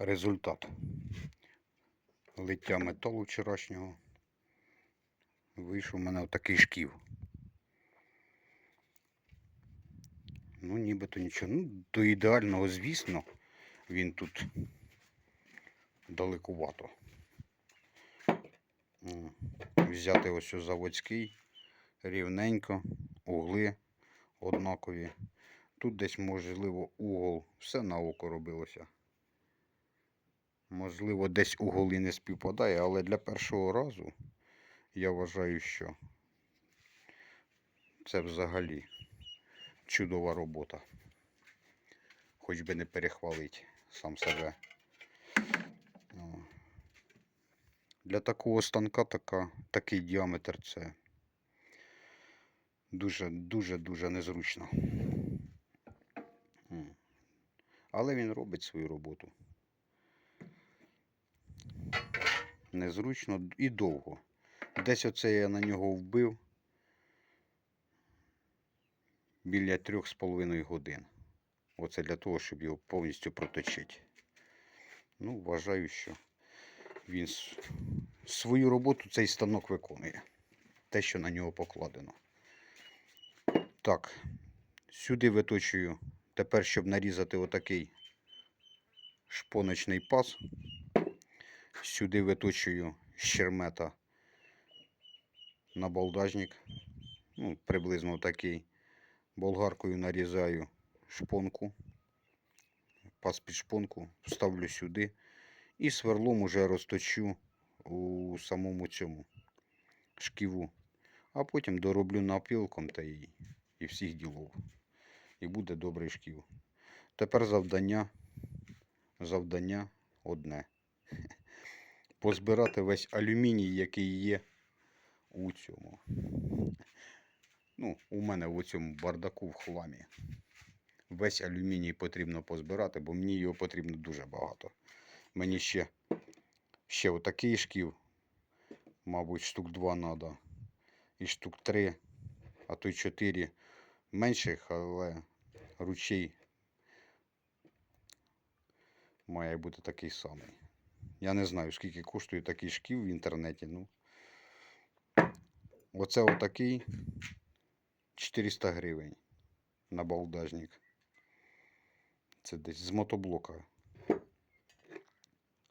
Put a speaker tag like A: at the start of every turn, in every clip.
A: результат лиття металу вчорашнього. Вийшов у мене отакий шків. Ну, нібито нічого. Ну, до ідеального, звісно, він тут далекувато. Взяти ось ось заводський, рівненько, угли однакові. Тут десь, можливо, угол, все на око робилося. Можливо, десь угол і не співпадає, але для першого разу я вважаю, що це взагалі чудова робота. Хоч би не перехвалить сам себе. Для такого станка така, такий діаметр це дуже, дуже, дуже незручно. Але він робить свою роботу. Незручно і довго. Десь оце я на нього вбив біля трьох з половиною годин. Оце для того, щоб його повністю проточити. Ну, вважаю, що він свою роботу цей станок виконує. Те, що на нього покладено. Так, сюди виточую. Тепер, щоб нарізати отакий шпоночний паз. Сюди виточую щермета на балдажник. Ну, приблизно такий. Болгаркою нарізаю шпонку. Паз під шпонку, вставлю сюди. І сверлом уже розточу у самому цьому шківу. А потім дороблю напілком та і, і всіх ділов. І буде добрий шків. Тепер завдання, завдання одне. Позбирати весь алюміній, який є у цьому. Ну, у мене в цьому бардаку в хламі. Весь алюміній потрібно позбирати, бо мені його потрібно дуже багато. Мені ще, ще отакий шків, мабуть, штук 2 треба. І штук 3, а то й 4 менших, але ручей має бути такий самий. Я не знаю, скільки коштує такий шків в інтернеті. Ну, оце отакий 400 гривень на балдажник. Це десь з мотоблока.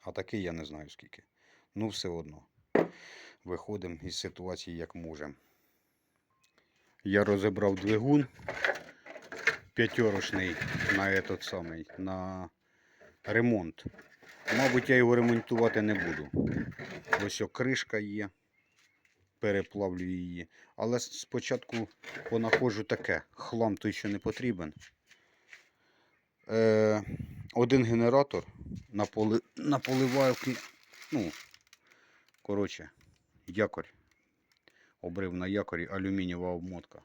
A: А такий я не знаю скільки. Ну, все одно. Виходимо із ситуації як можемо. Я розібрав двигун п'ятерочний на этот самий, на ремонт. Мабуть, я його ремонтувати не буду. Ось кришка є. Переплавлю її. Але спочатку понаходжу таке. Хлам той, що не потрібен. Е, один генератор на, поли, на поливалки. Ну, коротше, якорь. Обрив на якорі алюмінієва обмотка.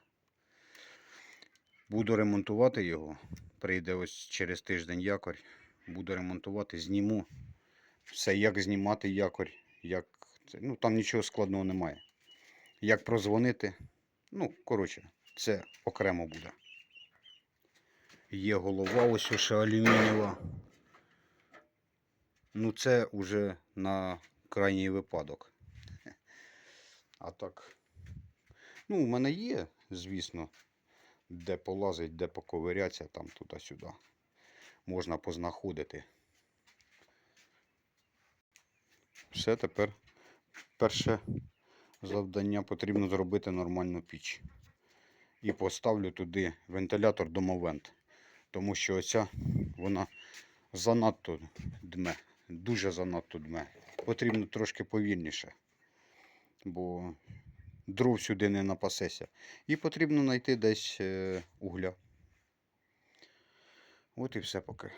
A: Буду ремонтувати його. Прийде ось через тиждень якорь. Буду ремонтувати, зніму. Все, як знімати якорь, як. Ну там нічого складного немає. Як прозвонити. Ну, коротше, це окремо буде. Є голова ось ще алюмінієва. Ну, це вже на крайній випадок. А так. Ну, у мене є, звісно, де полазить, де поковирятися, там туди-сюди. Можна познаходити. Все, тепер перше завдання потрібно зробити нормальну піч. І поставлю туди вентилятор домовент. Тому що оця вона занадто дме. Дуже занадто дме. Потрібно трошки повільніше. Бо дров сюди не напасеся. І потрібно знайти десь е, угля. От і все поки.